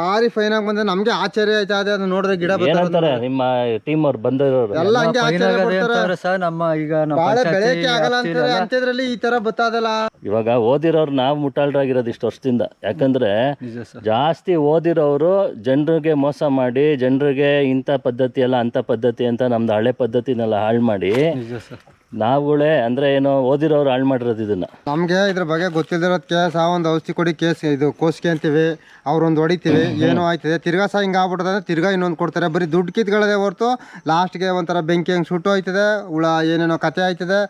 ಭಾರಿ ಫೈನ್ ಆಗಿ ಬಂದ್ರೆ ನಮ್ಗೆ ಆಶ್ಚರ್ಯ ಆಯ್ತಾ. ಅದೇ ಅದು ನೋಡಿದ್ರೆ ಗಿಡ ಬರ್ತಾರೆ ಏನಂತಾರೆ ನಿಮ್ಮ ಟೀಮ್ ಅವ್ರು ಬಂದಿರೋರು? ಎಲ್ಲ ಹಂಗೆ ಆಶ್ಚರ್ಯ ಪಡ್ತಾರೆ. ಸರ್ ನಮ್ಮ ಈಗ ನಮ್ಮ ಬಾಳೆ ಬೆಳೆಯಕ್ಕೆ ಆಗಲ್ಲ ಅಂತಾರೆ. ವ್ಯಾಪ್ತಿಲೆಲ್ಲ ಅಂತಿದ್ರಲ್ಲಿ ಈ ತರ ಬತ್ತಾದಲ್ಲ. ಇವಾಗ ಓದಿರೋರು ನಾವು ಮುಟ್ಟಾಳ್ರಾಗಿರೋದು ಇಷ್ಟು ವರ್ಷದಿಂದ. ಯಾಕಂದ್ರೆ ನಿಜ ಸರ್. ಜಾಸ್ತಿ ಓದಿರೋರು ಜನರಿಗೆ ಮೋಸ ಮಾಡಿ ಜನರಿಗೆ ಇಂಥ ಪದ್ಧತಿ ಅಲ್ಲ ಅಂಥ ಪದ್ಧತಿ ಅಂತ ನಮ್ದು ಹಳೆ ಪದ್ಧತಿನೆಲ್ಲ ಹಾಳು ಮಾಡಿ ನಿಜ ಸರ್. ನಾವುಗಳೇ ಅಂದ್ರೆ ಏನೋ ಓದಿರೋರು ಹಾಳು ಮಾಡಿರೋದು ಇದನ್ನ. ನಮ್ಗೆ ಇದ್ರ ಬಗ್ಗೆ ಗೊತ್ತಿಲ್ದಿರೋದಕ್ಕೆ ಕೇಸ್ ಆ ಒಂದು ಔಷಧಿ ಕೊಡಿ ಕೇಸ್ ಇದು ಕೋಸ್ಗೆ ಅಂತೀವಿ ಅವ್ರೊಂದು ಹೊಡಿತೀವಿ ಏನೋ ಆಯ್ತದೆ. ತಿರ್ಗಾ ಸಹ ಹಿಂಗೆ ಆಗ್ಬಿಡ್ತದೆ ತಿರ್ಗಾ ಇನ್ನೊಂದು ಕೊಡ್ತಾರೆ. ಬರೀ ದುಡ್ಡು ಕಿತ್ಗಳದೇ ಹೊರ್ತು ಲಾಸ್ಟ್ಗೆ ಒಂಥರ ಬೆಂಕಿ ಹಂಗೆ ಸುಟ್ಟು ಹೋಯ್ತದೆ ಹುಳ ಏನೇನೋ ಕತೆ ಆಯ್ತದೆ.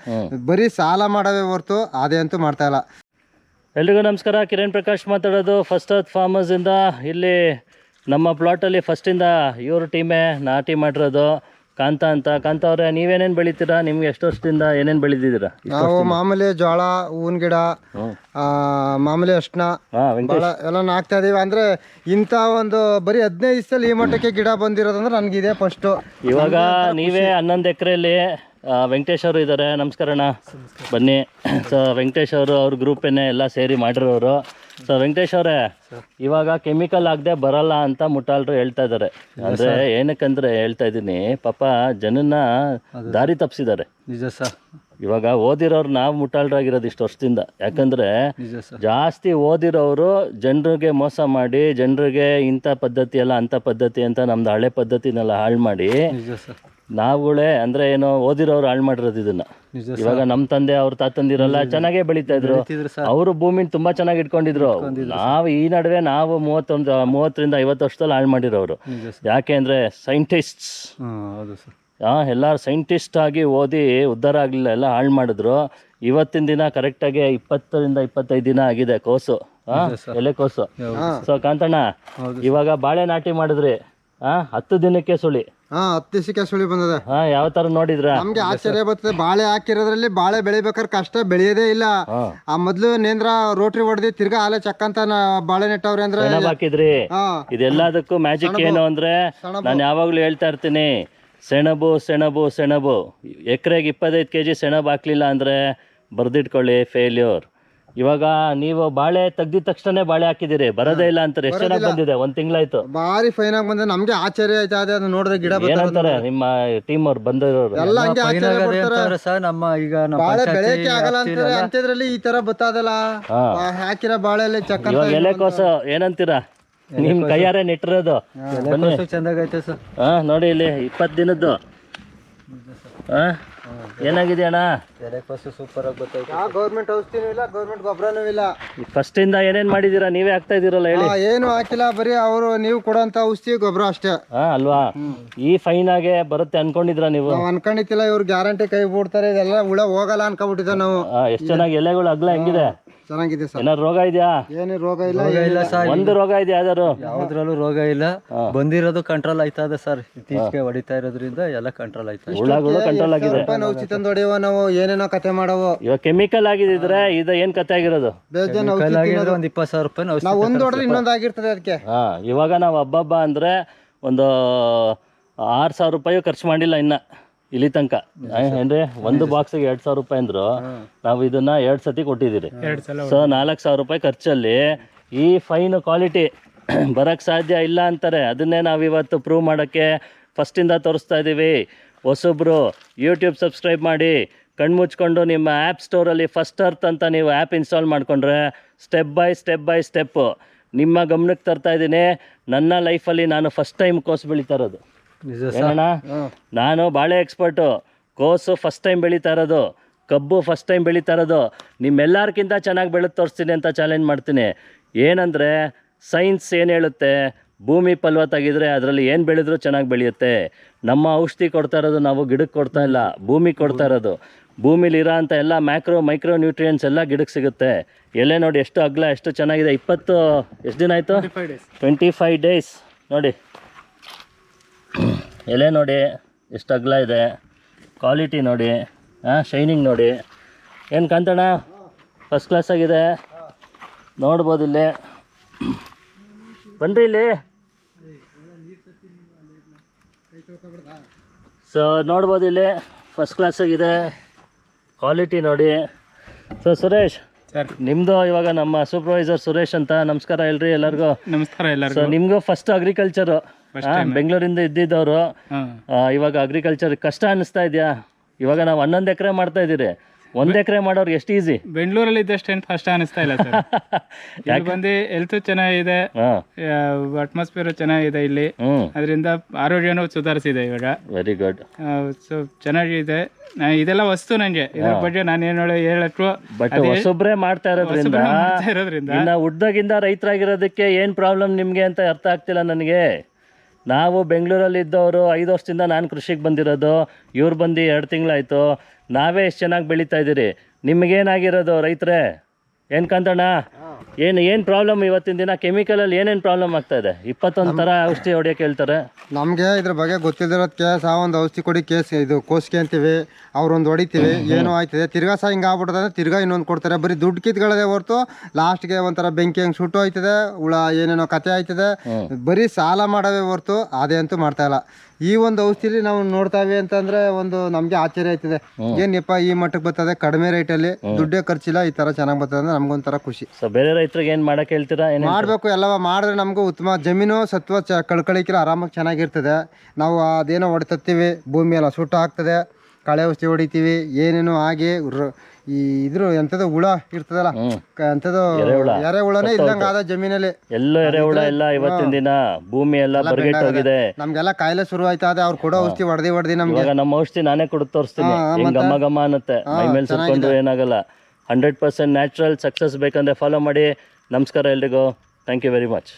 ಬರೀ ಸಾಲ ಮಾಡವೇ ಹೊರತು ಅದೇ ಅಂತೂ ಮಾಡ್ತಾ ಇಲ್ಲ. ಎಲ್ರಿಗೂ ನಮಸ್ಕಾರ. ಕಿರಣ್ ಪ್ರಕಾಶ್ ಮಾತಾಡೋದು ಫಸ್ಟ್ ಅರ್ತ್ ಫಾರ್ಮರ್ಸ್ ಇಂದ. ಇಲ್ಲಿ ನಮ್ಮ ಪ್ಲಾಟಲ್ಲಿ ಫಸ್ಟಿಂದ ಇವ್ರ ಟೀಮೇ ನಾಟಿ ಮಾಡಿರೋದು. ಕಾಂತ ಅಂತ. ಕಾಂತ ಅವ್ರೆ ನೀವೇನೇನ್ ಬೆಳಿತೀರಾ? ನಿಮ್ಗೆ ಎಷ್ಟು ವರ್ಷದಿಂದ ಏನೇನು ಬೆಳೆದಿದ್ದೀರಾ? ನಾವು ಮಾಮೂಲಿ ಜೋಳ ಹೂವಿನ ಗಿಡ ಆ, ಮಾಮೂಲಿ ಅರ್ಶಿನ ಹಾಂ ವೆಂಕಟೇಶ್. ಭಾಳ ಎಲ್ಲ ಹಾಕ್ತಾ ಇದೀವಿ. ಅಂದ್ರೆ ಇಂತ ಒಂದು ಬರೀ ಹದಿನೈದು ದಿವಸದಲ್ಲಿ ಈ ಮಟ್ಟಕ್ಕೆ ಗಿಡ ಬಂದಿರೋದಂದ್ರೆ ನನಗಿದೆ ಫಸ್ಟ್ ಇವಾಗ ನೀವೇ ಹನ್ನೊಂದು ಎಕರೆಯಲ್ಲಿ ವೆಂಕಟೇಶ್ ಅವರು ಇದ್ದಾರೆ ನಮಸ್ಕಾರಣ್ಣ ಬನ್ನಿ. ಸೊ ವೆಂಕಟೇಶ್ ಅವರು ಅವ್ರ ಗ್ರೂಪೇನೆ ಎಲ್ಲ ಸೇರಿ ಮಾಡಿರೋರು. ಸೊ ವೆಂಕಟೇಶ್ ಅವರೇ ಇವಾಗ ಕೆಮಿಕಲ್ ಆಗದೆ ಬರಲ್ಲ ಅಂತ ಮುಟ್ಟಾಳ್ರು ಹೇಳ್ತಾ ಇದ್ದಾರೆ ಅಂದ್ರೆ ಏನಕ್ಕಂದ್ರೆ ಹೇಳ್ತಾ ಇದ್ದೀನಿ ಪಾಪ ಜನನ್ನ ದಾರಿ ತಪ್ಪಿಸಿದ್ದಾರೆ ನಿಜ ಸರ್. ಇವಾಗ ಓದಿರೋರು ನಾವು ಮುಟ್ಟಾಳ್ರಾಗಿರೋದು ಇಷ್ಟು ವರ್ಷದಿಂದ. ಯಾಕಂದ್ರೆ ಜಾಸ್ತಿ ಓದಿರೋರು ಜನರಿಗೆ ಮೋಸ ಮಾಡಿ ಜನರಿಗೆ ಇಂಥ ಪದ್ಧತಿ ಅಲ್ಲ ಅಂಥ ಪದ್ಧತಿ ಅಂತ ನಮ್ದು ಹಳೆ ಪದ್ಧತಿನೆಲ್ಲ ಹಾಳು ಮಾಡಿ ನಾವುಗಳೇ ಅಂದ್ರೆ ಏನೋ ಓದಿರೋರು ಹಾಳು ಮಾಡಿರೋದು ಇದನ್ನ. ಇವಾಗ ನಮ್ಮ ತಂದೆ ಅವ್ರ ತಾತಂದಿರಲ್ಲ ಚೆನ್ನಾಗೇ ಬೆಳೀತಾ ಇದ್ರು. ಅವರು ಭೂಮಿನ ತುಂಬಾ ಚೆನ್ನಾಗಿ ಇಟ್ಕೊಂಡಿದ್ರು. ನಾವು ಈ ನಡುವೆ ನಾವು ಮೂವತ್ತೊಂದು ಮೂವತ್ತರಿಂದ ಐವತ್ತು ವರ್ಷದಲ್ಲಿ ಹಾಳು ಮಾಡಿರೋರು. ಯಾಕೆ ಅಂದ್ರೆ ಸೈಂಟಿಸ್ಟ್ಸ್. ಹಾ ಎಲ್ಲರೂ ಸೈಂಟಿಸ್ಟ್ ಆಗಿ ಓದಿ ಉದ್ಧಾರ ಆಗಲಿಲ್ಲ ಎಲ್ಲ ಹಾಳು ಮಾಡಿದ್ರು. ಇವತ್ತಿನ ದಿನ ಕರೆಕ್ಟಾಗಿ ಇಪ್ಪತ್ತರಿಂದ ಇಪ್ಪತ್ತೈದು ದಿನ ಆಗಿದೆ ಕೋಸು. ಹಾ ಎಲೆ ಕೋಸು. ಸೊ ಕಾಂತಣ್ಣ ಇವಾಗ ಬಾಳೆ ನಾಟಿ ಮಾಡಿದ್ರಿ. ಆ ಹತ್ತು ದಿನಕ್ಕೆ ಸುಳಿ. ಹಾ ಸುಳಿ ಬಂದದ. ಹಾ ಯಾವ ತರ ನೋಡಿದ್ರ? ನಮ್ಗೆ ಆಶ್ಚರ್ಯ ಬರ್ತದೆ. ಬಾಳೆ ಹಾಕಿರೋದ್ರಲ್ಲಿ ಬಾಳೆ ಬೆಳಿಬೇಕಾದ್ರೆ ಕಷ್ಟ ಬೆಳೆಯದೇ ಇಲ್ಲ. ಆ ಮೊದ್ಲು ನೇಂದ್ರ ರೋಟ್ರಿ ಹೊಡೆದಿ ತಿರ್ಗಾ ಆಲೆ ಚಕ್ಕಂತ ಬಾಳೆ ನೆಟ್ಟವ್ರೆ ಅಂದ್ರೆ ಸೆಣಬ್ ಹಾಕಿದ್ರಿ. ಹಾ. ಇದೆಲ್ಲದಕ್ಕೂ ಮ್ಯಾಜಿಕ್ ಏನು ಅಂದ್ರೆ ನಾನು ಯಾವಾಗ್ಲೂ ಹೇಳ್ತಾ ಇರ್ತೀನಿ. ಸೆಣಬು ಸೆಣಬು ಸೆಣಬು. ಎಕರೆಗೆ ಇಪ್ಪತ್ತೈದು ಕೆಜಿ ಸೆಣಬು ಹಾಕ್ಲಿಲ್ಲ ಅಂದ್ರೆ ಬರ್ದಿಟ್ಕೊಳ್ಳಿ ಫೇಲ್ಯೂರ್ ಇವಾಗ ನೀವು ಬಾಳೆ ತೆಗ್ದಿದ ತಕ್ಷಣ ಬಾಳೆ ಹಾಕಿದಿರಿ ಬರೋದೇ ಇಲ್ಲ ಅಂತಾರೆ. ಎಷ್ಟು ಚೆನ್ನಾಗಿ ಬಂದಿದೆ? ಒಂದ್ ತಿಂಗಳಾಯ್ತು. ಬಾರಿ ಫೈನ್ ಆಗಿ ಬಂದ್ರೆ ನಮ್ಗೆ ಆಶ್ಚರ್ಯ ಆಯ್ತಾ. ಅದೇ ಅದನ್ನ ನೋಡಿದ್ರೆ ಗಿಡ ಏನಂತಾರೆ? ನಿಮ್ಮ ಟೀಮ್ ಅವ್ರು ಬಂದಿರೋರು. ಎಲ್ಲ ಹಂಗೆ ಆಶ್ಚರ್ಯ ಪಡ್ತಾರೆ. ಸರ್ ನಮ್ಮ ಈಗ ನಮ್ಮ ಬಾಳೆ ಬೆಳೆಯಕ್ಕೆ ಆಗಲ್ಲ ಅಂತಾರೆ. ಅಂತಿದ್ರಲ್ಲಿ ಈ ತರ ಬತ್ತಾದಲ್ಲ. ಹಾಕಿರೋ ಬಾಳೆಯಲ್ಲಿ ಚಕ್ಕಂತ ಇವಾಗ ಎಲೆಕೋಸು ಏನಂತೀರಾ? ನಿಮ್ ಕೈಯಾರೆ ನೆಟ್ಟಿರೋದು. ಬನ್ನಿ. ಚೆಂದಾಗೈತೆ ಸರ್. ಹಾ ನೋಡಿ ಇಲ್ಲಿ ಇಪ್ಪತ್ತು ದಿನದ್ದು. ಹಾ. ಏನಾಗಿದೆ ಅಣ್ಣ? ಸೂಪರ್ ಆಗಿ ಗೊತ್ತಾಯ್ತು. ಯಾವ ಗೌರ್ಮೆಂಟ್ ಔಷಧಿನೂ ಇಲ್ಲ ಗೌರ್ಮೆಂಟ್ ಗೊಬ್ಬರನೂ ಇಲ್ಲ. ಫಸ್ಟ್ ಇಂದ ಏನೇನ್ ಮಾಡಿದೀರಾ? ನೀವೇ ಆಗ್ತಾ ಇದೀರಲ್ಲ ಹೇಳಿ. ಆ, ಏನು ಹಾಕಿಲ್ಲ ಬರೀ ಅವರು ನೀವು ಕೊಡೋಂತ ಔಷಧಿ ಗೊಬ್ಬರ ಅಷ್ಟೇ. ಹಾ ಅಲ್ವಾ? ಈ ಫೈನ್ ಆಗೆ ಬರುತ್ತೆ ಅನ್ಕೊಂಡಿದ್ರ ನೀವು? ನಾವ್ ಅನ್ಕೊಂಡಿತ್ತಿಲ್ಲ ಇವ್ರು ಗ್ಯಾರಂಟಿ ಕೈ ಬಿಡ್ತಾರೆ ಇದೆಲ್ಲ ಹುಳ ಹೋಗಲ್ಲ ಅನ್ಕೊಂಡ್ಬಿಟ್ಟಿದ್ದ ನಾವು. ಎಷ್ಟು ಎಷ್ಟ್ ಚೆನ್ನಾಗಿ ಎಲೆಗಳು ಅಗ್ಲ ಹೆಂಗಿದೆ? ಚೆನ್ನಾಗಿದೆ ಸರ್. ಏನಾದ್ರು ರೋಗ ಇದೆಯಾ? ಏನು ರೋಗ ಇಲ್ಲ ಇಲ್ಲ ಸರ್ ಒಂದು ರೋಗ ಇದೆ ಯಾವ್ದಾರು ಯಾವ್ದ್ರಲ್ಲೂ ರೋಗ ಇಲ್ಲ. ಬಂದಿರೋದು ಕಂಟ್ರೋಲ್ ಆಯ್ತಾ ಇದೆ ಸರ್? ಇತ್ತೀಚೆಗೆ ಹೊಡಿತಾ ಇರೋದ್ರಿಂದ ಎಲ್ಲ ಕಂಟ್ರೋಲ್ ಆಯ್ತಾ. ಇದೆ. ಹುಳಗಳು ಕಂಟ್ರೋಲ್ ಆಗಿದೆ. ರೂಪಾಯಿ ನಾವು ತಂದು ಹೊಡೆಯುವ ನಾವು ಏನೇನೋ ಕತೆ ಮಾಡವು. ಇವಾಗ ಕೆಮಿಕಲ್ ಆಗಿದ್ರೆ ಇದು ಏನ್ ಕತೆ ಆಗಿರೋದು? ಬೇಜಾನ್ ಔಷಧಿ ಒಂದ್ ಇಪ್ಪತ್ತು ಸಾವಿರ ರೂಪಾಯಿ ನಾವು ಒಂದು ಹೊಡೆದ್ರೆ ಇನ್ನೊಂದು ಆಗಿರ್ತದೆ ಅದಕ್ಕೆ. ಹಾ ಇವಾಗ ನಾವು ಹಬ್ಬಬ್ಬ ಅಂದ್ರೆ ಒಂದು ಆರ್ ಸಾವಿರ ರೂಪಾಯಿ ಖರ್ಚು ಮಾಡಿಲ್ಲ ಇನ್ನ. ಇಲ್ಲಿ ತನಕ. ಏನ್ರಿ ಒಂದು ಬಾಕ್ಸಿಗೆ ಎರಡ್ ಸಾವಿರ ರೂಪಾಯಿ ಅಂದ್ರು ನಾವು ಇದನ್ನ ಎರಡ್ ಸತಿ ಕೊಟ್ಟಿದ್ದೀರಿ. ಸೊ ನಾಲ್ಕು ಸಾವಿರ ರೂಪಾಯಿ ಖರ್ಚಲ್ಲಿ ಈ ಫೈನ್ ಕ್ವಾಲಿಟಿ ಬರಕ್ಕೆ ಸಾಧ್ಯ ಇಲ್ಲ ಅಂತಾರೆ. ಅದನ್ನೇ ನಾವು ಇವತ್ತು ಪ್ರೂವ್ ಮಾಡೋಕ್ಕೆ ಫಸ್ಟಿಂದ ತೋರಿಸ್ತಾ ಇದ್ದೀವಿ ಹೊಸೊಬ್ರು ಯೂಟ್ಯೂಬ್ ಸಬ್ಸ್ಕ್ರೈಬ್ ಮಾಡಿ ಕಣ್ಮುಚ್ಕೊಂಡು ನಿಮ್ಮ ಆ್ಯಪ್ ಸ್ಟೋರಲ್ಲಿ ಫಸ್ಟ್ ಅರ್ತ್ ಅಂತ ನೀವು ಆ್ಯಪ್ ಇನ್ಸ್ಟಾಲ್ ಮಾಡಿಕೊಂಡ್ರೆ step by step by step ನಿಮ್ಮ ಗಮನಕ್ಕೆ ತರ್ತಾ ಇದ್ದೀನಿ. ನನ್ನ ಲೈಫಲ್ಲಿ ನಾನು ಫಸ್ಟ್ ಟೈಮ್ ಕೋಸ್ ಬೆಳೀತಾ ಇರೋದು. ಏನಣ್ಣ? ನಾನು ಬಾಳೆ ಎಕ್ಸ್ಪರ್ಟು ಕೋಸು ಫಸ್ಟ್ ಟೈಮ್ ಬೆಳೀತಾ ಇರೋದು ಕಬ್ಬು ಫಸ್ಟ್ ಟೈಮ್ ಬೆಳೀತಾ ಇರೋದು ನಿಮ್ಮೆಲ್ಲರಿಗಿಂತ ಚೆನ್ನಾಗಿ ಬೆಳೆದು ತೋರಿಸ್ತೀನಿ ಅಂತ ಚಾಲೆಂಜ್ ಮಾಡ್ತೀನಿ. ಏನಂದರೆ ಸೈನ್ಸ್ ಏನು ಹೇಳುತ್ತೆ ಭೂಮಿ ಫಲವತ್ತಾಗಿದ್ದರೆ ಅದರಲ್ಲಿ ಏನು ಬೆಳೆದ್ರು ಚೆನ್ನಾಗಿ ಬೆಳೆಯುತ್ತೆ. ನಮ್ಮ ಔಷಧಿ ಕೊಡ್ತಾ ಇರೋದು ನಾವು ಗಿಡಕ್ಕೆ ಕೊಡ್ತಾ ಇಲ್ಲ ಭೂಮಿ ಕೊಡ್ತಾ ಇರೋದು. ಭೂಮಿಲಿರೋ ಅಂಥ ಎಲ್ಲ ಮ್ಯಾಕ್ರೋ ಮೈಕ್ರೋ ನ್ಯೂಟ್ರಿಯೆಂಟ್ಸ್ ಎಲ್ಲ ಗಿಡಕ್ಕೆ ಸಿಗುತ್ತೆ. ಎಲೆ ನೋಡಿ ಎಷ್ಟು ಅಗ್ಲ ಎಷ್ಟು ಚೆನ್ನಾಗಿದೆ ಇಪ್ಪತ್ತು ಎಷ್ಟು ದಿನ ಆಯಿತು? ಟ್ವೆಂಟಿ ಫೈವ್ ಡೇಸ್ ನೋಡಿ. ಎಲೆ ನೋಡಿ ಎಷ್ಟು ಅಗಲ ಇದೆ ಕ್ವಾಲಿಟಿ ನೋಡಿ ಹಾಂ ಶೈನಿಂಗ್ ನೋಡಿ. ಏನು ಕಾಂತಣ್ಣ ಫಸ್ಟ್ ಕ್ಲಾಸ್ ಆಗಿದೆ. ನೋಡ್ಬೋದು ಇಲ್ಲಿ. ಬನ್ನಿರಿ ಇಲ್ಲಿ. ಸೊ ನೋಡ್ಬೋದು ಇಲ್ಲಿ ಫಸ್ಟ್ ಕ್ಲಾಸ್ ಆಗಿದೆ. ಕ್ವಾಲಿಟಿ ನೋಡಿ. ಸೊ ಸುರೇಶ್ ಸರ್ ನಿಮ್ಮದು ಇವಾಗ ನಮ್ಮ ಸೂಪರ್ವೈಸರ್ ಸುರೇಶ್ ಅಂತ. ನಮಸ್ಕಾರ ಹೇಳ್ರಿ ಎಲ್ಲರಿಗೂ. ನಮಸ್ಕಾರ ಸೊ ಎಲ್ಲರಿಗೂ ನಿಮಗೂ ಫಸ್ಟ್ ಅಗ್ರಿಕಲ್ಚರ್ ಬೆಂಗಳೂರಿಂದ ಇದ್ದಿದ್ದವರು ಇವಾಗ ಅಗ್ರಿಕಲ್ಚರ್ ಕಷ್ಟ ಅನಿಸ್ತಾ ಇದೆಯಾ? ಇವಾಗ ನಾವು ಹನ್ನೊಂದು ಎಕರೆ ಮಾಡ್ತಾ ಇದ್ದೀರಿ. ಒಂದ್ ಎಕರೆ ಮಾಡೋರ್ಗೆ ಎಷ್ಟು ಈಸಿ ಬೆಂಗಳೂರಲ್ಲಿ ಇದ್ದಷ್ಟೇನು ಕಷ್ಟ ಅನಿಸ್ತಾ ಇಲ್ಲ ಸರ್. ಇಲ್ಲಿ ಬಂದು ಹೆಲ್ತ್ ಚೆನ್ನಾಗಿದೆ ಅಟ್ಮಾಸ್ಫಿಯರ್ ಚೆನ್ನಾಗಿದೆ ಇಲ್ಲಿ. ಅದರಿಂದ ಆರೋಗ್ಯನೂ ಸುಧಾರಿಸಿದೆ ಇವಾಗ. ವೆರಿ ಗುಡ್ ಸೊ ಚೆನ್ನಾಗಿದೆ. ಇದೆಲ್ಲ ವಸ್ತು ನನಗೆ ಇದ್ರ ಬಗ್ಗೆ ನಾನು ಏನು ಹೇಳಕ್ಕೂ ಬಟ್ ಹೊಸೊಬ್ರೆ ಮಾಡ್ತಾ ಇರೋದ್ರಿಂದ ಇರೋದ್ರಿಂದ. ಇನ್ನ ಹುಡ್ದಾಗಿಂದ ರೈತರಾಗಿರೋದಕ್ಕೆ ಏನ್ ಪ್ರಾಬ್ಲಮ್ ನಿಮ್ಗೆ ಅಂತ ಅರ್ಥ ಆಗ್ತಿಲ್ಲ ನನಗೆ. ನಾವು ಬೆಂಗಳೂರಲ್ಲಿ ಇದ್ದವರು ಐದು ವರ್ಷದಿಂದ ನಾನು ಕೃಷಿಗೆ ಬಂದಿರೋದು, ಇವ್ರು ಬಂದು ಎರಡು ತಿಂಗಳಾಯಿತು. ನಾವೇ ಎಷ್ಟು ಚೆನ್ನಾಗಿ ಬೆಳೀತಾ ಇದ್ದೀರಿ? ನಿಮಗೇನಾಗಿರೋದು ರೈತರೇ? ಏನ್ ಕಾಂತಣ್ಣ? ಏನು ಏನು ಪ್ರಾಬ್ಲಮ್ ಇವತ್ತಿನ ದಿನ? ಕೆಮಿಕಲಲ್ಲಿ ಏನೇನು ಪ್ರಾಬ್ಲಮ್ ಆಗ್ತಾ ಇದೆ? ಇಪ್ಪತ್ತೊಂದು ಥರ ಔಷಧಿ ಹೊಡಿಯೋಕೆ ಹೇಳ್ತಾರೆ. ನಮಗೆ ಇದ್ರ ಬಗ್ಗೆ ಗೊತ್ತಿಲ್ಲದಿರೋದಕ್ಕೆ ಕೇಸ್ ಆ ಒಂದು ಔಷಧಿ ಕೊಡಿ ಕೇಸ್ ಇದು ಕೋಸಿಗೆ ಅಂತೀವಿ ಅವ್ರೊಂದು ಹೊಡಿತೀವಿ ಏನೋ ಆಯ್ತದೆ ತಿರ್ಗಾ ಸಹ ಹಿಂಗೆ ಆಗ್ಬಿಡ್ತದೆ ತಿರ್ಗಾ ಇನ್ನೊಂದು ಕೊಡ್ತಾರೆ. ಬರೀ ದುಡ್ಡು ಕಿತ್ಗಳದೇ ಹೊರತು ಲಾಸ್ಟ್ಗೆ ಒಂಥರ ಬೆಂಕಿ ಹಂಗೆ ಸುಟ್ಟು ಹೋಯ್ತದೆ ಹುಳ ಏನೇನೋ ಕತೆ ಆಯ್ತದೆ. ಬರೀ ಸಾಲ ಮಾಡವೇ ಹೊರತು ಅದೇ ಅಂತೂ ಮಾಡ್ತಾ ಇಲ್ಲ. ಈ ಒಂದು ಔಷಧಿಲಿ ನಾವು ನೋಡ್ತಾವೆ ಅಂತಂದ್ರೆ ಒಂದು ನಮಗೆ ಆಶ್ಚರ್ಯ ಆಯ್ತದೆ ಏನಪ್ಪ ಈ ಮಟ್ಟಕ್ಕೆ ಬರ್ತದೆ? ಕಡಿಮೆ ರೇಟ್ ಅಲ್ಲಿ ದುಡ್ಡೇ ಖರ್ಚಿಲ್ಲ ಈ ತರ ಚೆನ್ನಾಗಿ ಬರ್ತದೆ ಅಂದ್ರೆ ನಮ್ಗೊಂಥರ ಖುಷಿ. ಸೊ ಬೇರೆ ರೈತರಿಗೆ ಏನ್ ಮಾಡಕ್ ಹೇಳ್ತೀರಾ? ಮಾಡ್ಬೇಕು ಎಲ್ಲವ ಮಾಡಿದ್ರೆ ನಮ್ಗೆ ಉತ್ತಮ. ಜಮೀನು ಸತ್ವ ಚ ಕಳ್ಕಳಿಕಿರ ಆರಾಮಾಗಿ ಚೆನ್ನಾಗಿರ್ತದೆ. ನಾವು ಅದೇನೋ ಹೊಡೆತತ್ತೀವಿ ಭೂಮಿ ಎಲ್ಲ ಸುಟ್ಟು ಹಾಕ್ತದೆ. ಕಳೆ ಔಷಧಿ ಹೊಡಿತೀವಿ ಏನೇನೋ ಆಗಿ ರ- ಈ ಇದ್ರ ಎಂಥದ್ದು ಹುಳ ಇರ್ತದಲ್ಲ ಕ- ಎಂಥದ್ದು ಎರೆಹುಳನೇ ಇದ್ದಂಗೆ ಆದ ಜಮೀನಲ್ಲಿ. ಎಲ್ಲೋ ಎರೆಹುಳ ಎಲ್ಲ ಇವತ್ತಿನ ದಿನ ಭೂಮಿ ಎಲ್ಲ ಬರ್ಗೆಟ್ಟೋಗಿದೆ ನಮ್ಗೆಲ್ಲ ಕಾಯಿಲೆ ಶುರು ಆದ್ರೆ ಅವ್ರು ಕೊಡೋ ಔಷಧಿ ಹೊಡೆದಿ ಹೊಡೆದಿ ನಮ್ಗೆ. ಇವಾಗ ನಮ್ಮ ಔಷಧಿ ನಾನೇ ಕೊಟ್ಟು ತೋರಿಸ್ತೀನಿ. ಗಮ್ಮ ಘಮ ಘಮ ಅನ್ನತ್ತೆ. ಮೈ ಮೇಲೆ ಸುತ್ಕೊಂಡ್ರು ಏನಾಗಲ್ಲ. ಹಂಡ್ರೆಡ್ ಪರ್ಸೆಂಟ್ ನ್ಯಾಚುರಲ್ ಸಕ್ಸಸ್ ಬೇಕಂದ್ರೆ ಫಾಲೋ ಮಾಡಿ. ನಮಸ್ಕಾರ ಎಲ್ರಿಗೂ. Thank you very much